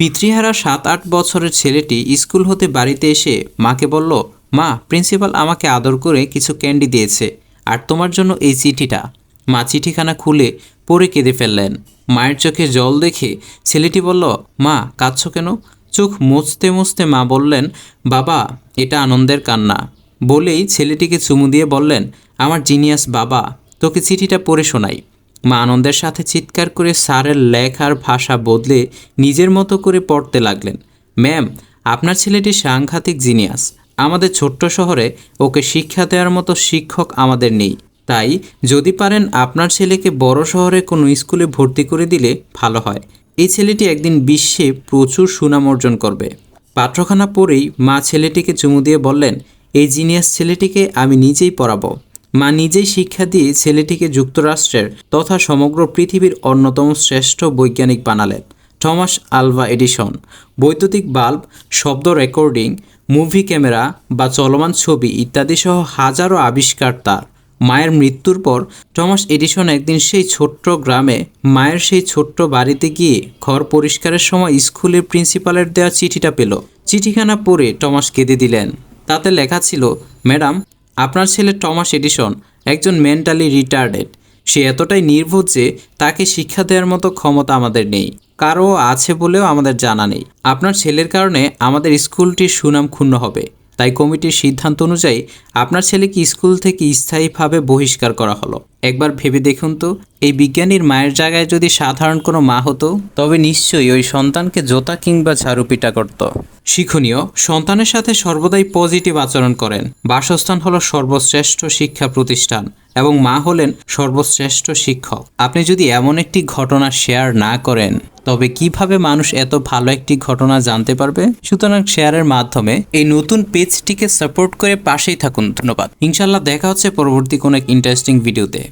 পিতৃহারা সাত, আট বছরের ছেলেটি স্কুল হতে বাড়িতে এসে মাকে বলল, মা, প্রিন্সিপাল আমাকে আদর করে কিছু ক্যান্ডি দিয়েছে, আর তোমার জন্য এই চিঠিটা। মা চিঠিখানা খুলে পড়ে কেঁদে ফেললেন। মায়ের চোখে জল দেখে ছেলেটি বলল, মা, কাঁদছ কেন? চোখ মুছতে মুছতে মা বললেন, বাবা, এটা আনন্দের কান্না। বলেই ছেলেটিকে চুমু দিয়ে বললেন, আমার জিনিয়াস বাবা, তোকে চিঠিটা পড়ে শোনাই। মা আনন্দের সাথে চিৎকার করে স্যারের লেখার ভাষা বদলে নিজের মতো করে পড়তে লাগলেন। ম্যাম, আপনার ছেলেটি সাংঘাতিক জিনিয়াস। আমাদের ছোট্ট শহরে ওকে শিক্ষা দেওয়ার মতো শিক্ষক আমাদের নেই। তাই যদি পারেন আপনার ছেলেকে বড় শহরে কোনো স্কুলে ভর্তি করে দিলে ভালো হয়। এই ছেলেটি একদিন বিশ্বে প্রচুর সুনাম অর্জন করবে। পাত্রখানা পড়েই মা ছেলেটিকে চুমু দিয়ে বললেন, এই জিনিয়াস ছেলেটিকে আমি নিজেই পড়াবো। মা নিজেই শিক্ষা দিয়ে ছেলেটিকে যুক্তরাষ্ট্রের তথা সমগ্র পৃথিবীর অন্যতম শ্রেষ্ঠ বৈজ্ঞানিক বানালেন। Thomas Alva Edison. বৈদ্যুতিক বাল্ব, শব্দ রেকর্ডিং, মুভি ক্যামেরা বা চলমান ছবি ইত্যাদি সহ হাজারো আবিষ্কার তার। মায়ের মৃত্যুর পর টমাস এডিসন একদিন সেই ছোট্ট গ্রামে মায়ের সেই ছোট্ট বাড়িতে গিয়ে ঘর পরিষ্কারের সময় স্কুলের প্রিন্সিপালের দেওয়া চিঠিটা পেল। চিঠিখানা পড়ে টমাস কেঁদে দিলেন। তাতে লেখা ছিল, ম্যাডাম আপনার ছেলে টমাস এডিসন একজন মেন্টালি রিটার্ডেড সে এতটাই নির্ভর যে তাকে শিক্ষা দেওয়ার মতো ক্ষমতা আমাদের নেই, কারও আছে বলেও আমাদের জানা নেই। আপনার ছেলের কারণে আমাদের স্কুলটির সুনাম ক্ষুণ্ণ হবে, তাই কমিটির সিদ্ধান্ত অনুযায়ী আপনার ছেলেকে স্কুল থেকে স্থায়ীভাবে বহিষ্কার করা হলো। একবার ভেবে দেখুন তো, এই বিজ্ঞানীর মায়ের জায়গায় যদি সাধারণ কোনো মা হতো, তবে নিশ্চয়ই ওই সন্তানকে জোতা কিংবা ঝাড়ু পিটা করত। শিক্ষণীয়, সন্তানের সাথে সর্বদাই পজিটিভ আচরণ করেন। বাসস্থান হলো সর্বশ্রেষ্ঠ শিক্ষা প্রতিষ্ঠান এবং মা হলেন সর্বশ্রেষ্ঠ শিক্ষক। আপনি যদি এমন একটি ঘটনা শেয়ার না করেন, তবে কীভাবে মানুষ এত ভালো একটি ঘটনা জানতে পারবে? সুতরাং শেয়ারের মাধ্যমে এই নতুন পেজটিকে সাপোর্ট করে পাশেই থাকুন। ধন্যবাদ। ইনশাল্লাহ দেখা হচ্ছে পরবর্তী কোনো এক ইন্টারেস্টিং ভিডিওতে